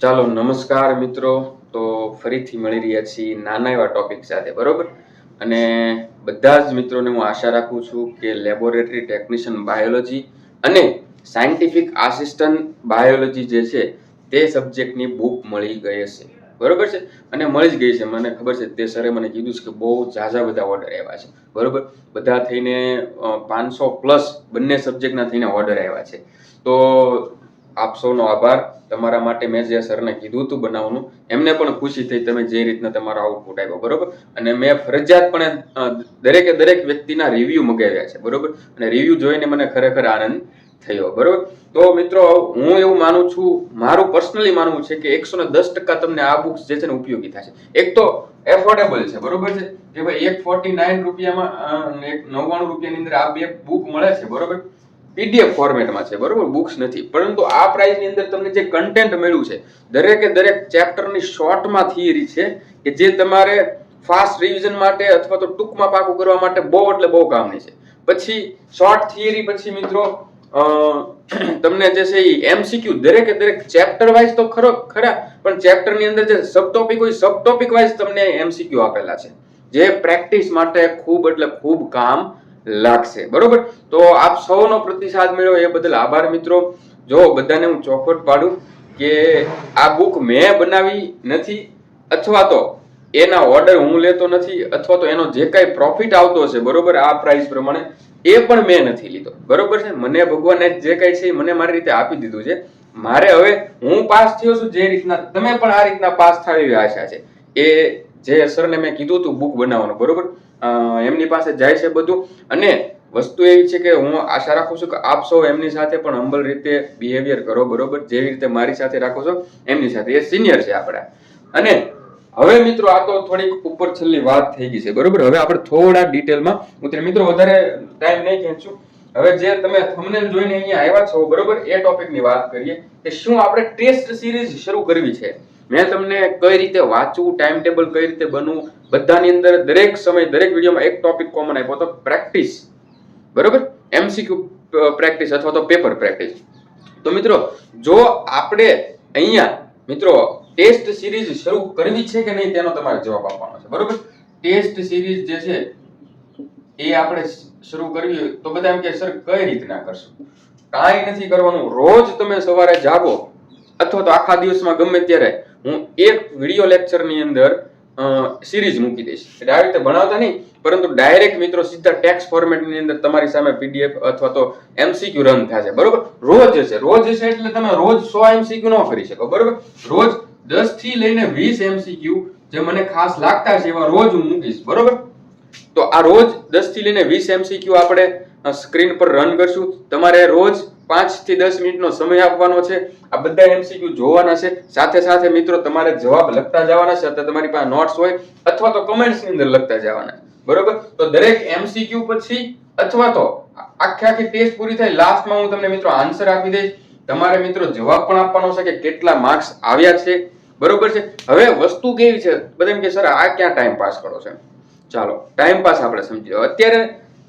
ચાલો નમસ્કાર મિત્રો. તો ફરીથી મળી રહ્યા છીએ નાના એવા ટોપિક સાથે, બરોબર? અને બધા જ મિત્રોને હું આશા રાખું છું કે લેબોરેટરી ટેકનિશિયન બાયોલોજી અને સાયન્ટિફિક આસિસ્ટન્ટ બાયોલોજી જે છે, તે સબ્જેક્ટની બુક મળી ગઈ હશે. બરોબર છે? અને મળી જ ગઈ છે. મને ખબર છે તે સરે મને કીધું છે કે બહુ ઝાઝા બધા ઓર્ડર આવ્યા છે. બરોબર? બધા થઈને પાંચસો પ્લસ બંને સબ્જેક્ટના થઈને ઓર્ડર આવ્યા છે. તો આપ સૌનો આભાર. તમારા માટે મેં જે સરને કીધું હતું બનાવવાનું, એમને પણ ખુશી થઈ તમે જે રીતના તમારો આઉટપુટ આવ્યો બરોબર? અને મેં ફરજિયાતપણે દરેકે દરેક વ્યક્તિના રિવ્યૂ મગાવ્યા છે, બરોબર? અને રિવ્યૂ જોઈને મને ખરેખર આનંદ થયો, બરોબર? તો મિત્રો, હું એવું માનું છું, મારું પર્સનલી માનવું છે કે એકસો ને દસ ટકા તમને આ બુક્સ જે છે ને ઉપયોગી થશે. એક તો એફોર્ડેબલ છે, બરોબર છે? કે ભાઈ એક ફોર્ટી નાઇન રૂપિયામાં એક નવ્વાણું રૂપિયાની અંદર આ બે બુક મળે છે, બરોબર? પીડીએફ ફોર્મેટમાં છે, બરોબર? બુક્સ નથી. પરંતુ આ પ્રાઇસની અંદર તમને જે કન્ટેન્ટ મળ્યું છે, દરેકે દરેક ચેપ્ટરની શોર્ટમાં થિયરી છે કે જે તમારે ફાસ્ટ રિવિઝન માટે અથવા તો ટૂંકમાં પાકું કરવા માટે બહુ એટલે બહુ કામની છે. પછી શોર્ટ થિયરી પછી મિત્રો તમને જે છે એ એમસીક્યુ દરેકે દરેક ચેપ્ટર વાઇઝ તો ખરો, ખરા, પણ ચેપ્ટરની અંદર જે સબ ટોપિક હોય સબ ટોપિક વાઇઝ તમને એમસીક્યુ આપેલા છે. જે પ્રેક્ટિસ માટે ખૂબ એટલે ખૂબ કામ લાગશે. બરોબર? તો આપ સૌનો પ્રતિસાદ મળ્યો. એ બદલ આભાર મિત્રો. જો બધાને હું ચોખવટ પાડું કે આ બુક મેં બનાવી નથી અથવા તો એના ઓર્ડર હું લેતો નથી અથવા તો એનો જે કાંઈ પ્રોફિટ આવતો હશે, બરોબર, આ પ્રાઇસ પ્રમાણે, એ પણ મેં નથી લીધો. બરોબર છે? મને ભગવાને જે કાંઈ છે એ મને મારી રીતે આપી દીધું છે. મારે હવે હું પાસ થયો છું જે રીતના તમે પણ આ રીતના પાસ થાય એવી આશા છે. એ જે સરને મેં કીધું હતું બુક બનાવવાનું, બરોબર? એમની પાસે જાય છે બધું. અને વસ્તુ એવી છે કે હું આશા રાખું છું કે આપ સૌ એમની સાથે પણ હંબલ રીતે બિહેવિયર કરો, બરોબર? જેવી રીતે મારી સાથે રાખો છો, એમની સાથે. એ સિનિયર છે આપણા. અને હવે મિત્રો, આ તો થોડીક ઉપર છેલ્લી વાત થઈ ગઈ છે, બરોબર? હવે આપણે થોડા ડિટેલમાં ઉતરે મિત્રો, વધારે ટાઈમ નહીં ખેંચું. હવે જે તમે થંબનેલ જોઈને અહીંયા આવ્યા છો, બરોબર? એ ટોપિકની વાત કરીએ કે શું આપણે ટેસ્ટ સિરીઝ શરૂ કરવી છે? મેં તમને કઈ રીતે વાંચવું ટાઈમ ટેબલ કઈ રીતે બનવું, બધાની અંદર દરેક સમય, દરેક વિડીયોમાં એક ટોપિક કોમન આપ્યો તો પ્રેક્ટિસ બરોબર? એમસીક્યુ પ્રેક્ટિસ અથવા તો પેપર પ્રેક્ટિસ તો મિત્રો, જો આપણે અહીંયા, મિત્રો ટેસ્ટ સિરીઝ શરૂ કરવી છે કે નહીં તેનો તમારે જવાબ આપવાનો છે. બરોબર? ટેસ્ટ સિરીઝ જે છે, એ આપણે શરૂ કરવી હોય તો બધા એમ કે સર, કઈ રીતના કરશું? કાંઈ નથી કરવાનું. રોજ તમે સવારે જાગો, અથવા તો આખા દિવસમાં ગમે ત્યારે હું એક વીડિયો લેક્ચરની અંદર સિરીઝ મૂકી દઈશ. એટલે રીતે ભણાવતા નહીં, પરંતુ ડાયરેક્ટ મિત્રો સીધા ટેક્સ ફોર્મેટની અંદર તમારી સામે પીડીએફ અથવા તો એમસીક્યુ રન થશે. બરોબર? રોજ હશે રોજ હશે એટલે તમે રોજ સો એમસીક્યુ ન કરી શકો. બરોબર? રોજ દસથી લઈને વીસ એમસીક્યુ જે મને ખાસ લાગતા છે એવા રોજ હું મૂકીશ. બરોબર? તો આ રોજ દસથી લઈને વીસ એમસીક્યુ આપણે સ્ક્રીન પર રન કરશું. તમારે રોજ પાંચથી દસ મિનિટનો સમય આપવાનો છે. આ બધા એમસીક્યુ જોવાના છે. સાથે સાથે મિત્રો, તમારે જવાબ લખતા જવાના છે અથવા તમારી પાસે નોટ્સ હોય અથવા તો કમેન્ટ્સની અંદર લખતા જવાના. બરોબર? તો દરેક એમસીક્યુ પછી અથવા તો આખે આખી ટેસ્ટ પૂરી થાય લાસ્ટમાં હું તમને મિત્રો આન્સર આપી દઈશ. તમારે મિત્રો જવાબ પણ આપવાનો છે કે કેટલા માર્ક્સ આવ્યા છે. બરોબર છે? હવે વસ્તુ કેવી છે? બધા એમ કે, સર, આ ક્યાં ટાઈમ પાસ કરો છો? ચાલો ટાઈમ પાસ આપણે સમજી અત્યારે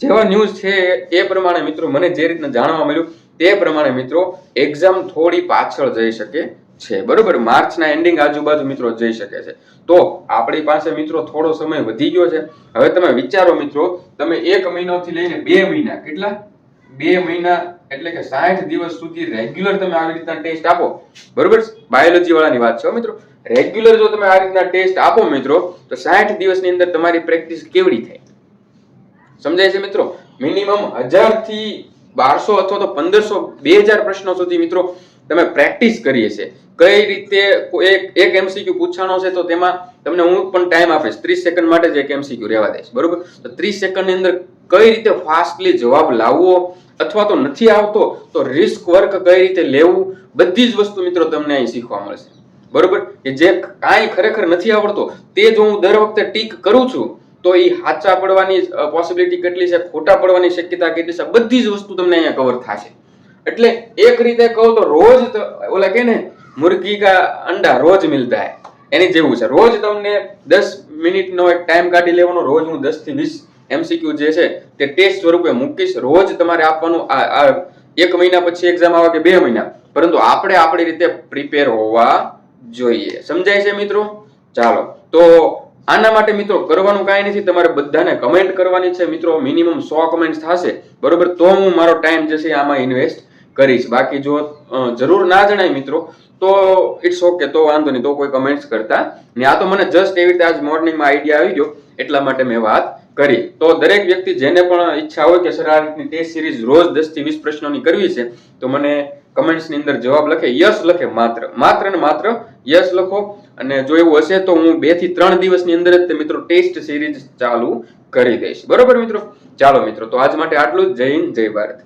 જેવા ન્યૂઝ છે એ પ્રમાણે મિત્રો મને જે રીતના જાણવા મળ્યું તે પ્રમાણે મિત્રો એક્ઝામ થોડી પાછળ જઈ શકે છે. બરોબર? માર્ચના એન્ડિંગ આજુબાજુ મિત્રો જઈ શકે છે. તો આપણી પાસે મિત્રો થોડો સમય વધી ગયો છે. હવે તમે વિચારો મિત્રો, તમે એક મહિનાથી લઈને બે મહિના, કેટલા? બે મહિના એટલે કે સાઠ દિવસ સુધી રેગ્યુલર તમે આવી રીતના ટેસ્ટ આપો. બરોબર? બાયોલોજી વાળાની વાત છે મિત્રો. રેગ્યુલર જો તમે આ રીતના ટેસ્ટ આપો મિત્રો, તો સાઠ દિવસની અંદર તમારી પ્રેક્ટિસ કેવડી થાય? સમજાય છે મિત્રો? મિનિમમ હજારથી બારસો અથવા તો પંદરસો, બે હજાર પ્રશ્નો સુધી મિત્રો તમે પ્રેક્ટિસ કરીએ છે કઈ રીતે એક એક એમસીક્યુ પૂછાણો છે તો તેમાં તમને હું પણ ટાઈમ આપીશ. ત્રીસ સેકન્ડ માટે જ એક એમસીક્યુ રહેવા દઈશ. બરોબર? તો ત્રીસ સેકન્ડની અંદર કઈ રીતે ફાસ્ટલી જવાબ લાવવો અથવા તો નથી આવતો, તો રિસ્ક વર્ક કઈ રીતે લેવું, બધી જ વસ્તુ મિત્રો તમને અહીં શીખવા મળશે. બરોબર? કે જે કાંઈ ખરેખર નથી આવડતો, તે જો હું દર વખતે ટીક કરું છું તો એ સાચા પડવાની પોસિબિલિટી કેટલી છે? ખોટા પડવાની શક્યતા કેટલી છે? બધી જ વસ્તુ તમને અહીંયા કવર થશે. એટલે એક રીતે કહું તો રોજ ઓલા કે ને, મુર્ગી કા અંડા રોજ મિલતા હે. એની જેવું છે. રોજ તમને દસ મિનિટનો એક ટાઈમ કાઢી લેવાનો, રોજ હું દસથી વીસ એમસીક્યુ જે છે, તે ટેસ્ટ સ્વરૂપે મૂકીશ. રોજ તમારે આપવાનું, આ એક મહિના પછી એક્ઝામ આવે કે બે મહિના. પરંતુ આપણે આપણી રીતે પ્રિપેર હોવા જોઈએ. સમજાય છે મિત્રો? ચાલો. તો આના માટે મિત્રો કરવાનું કાંઈ નથી, તમારે બધાને કમેન્ટ કરવાની છે. મિત્રો મિનિમમ સો કમેન્ટ થશે. બરોબર? તો હું મારો ટાઈમ જે છે આમાં ઇન્વેસ્ટ કરીશ. બાકી જો જરૂર ના જણાય મિત્રો, તો ઇટ્સ ઓકે તો વાંધો નહીં, તો કોઈ કમેન્ટ્સ કરતા ને આ તો મને જસ્ટ એવી રીતે આજ મોર્નિંગમાં આઈડિયા આવી ગયો, એટલા માટે મેં વાત કરી. તો દરેક વ્યક્તિ જેને પણ ઈચ્છા હોય કે સર આ રીતની ટેસ્ટ સિરીઝ રોજ દસથી વીસ પ્રશ્નોની કરવી છે, તો મને કમેન્ટ્સની અંદર જવાબ લખે યસ લખે માત્ર. માત્ર ને માત્ર યસ લખો. અને જો એવું હશે તો હું બેથી ત્રણ દિવસની અંદર જ મિત્રો ટેસ્ટ સિરીઝ ચાલુ કરી દઈશ. બરોબર મિત્રો? ચાલો મિત્રો, તો આજ માટે આટલું જ. જય હિન્દ, જય ભારત.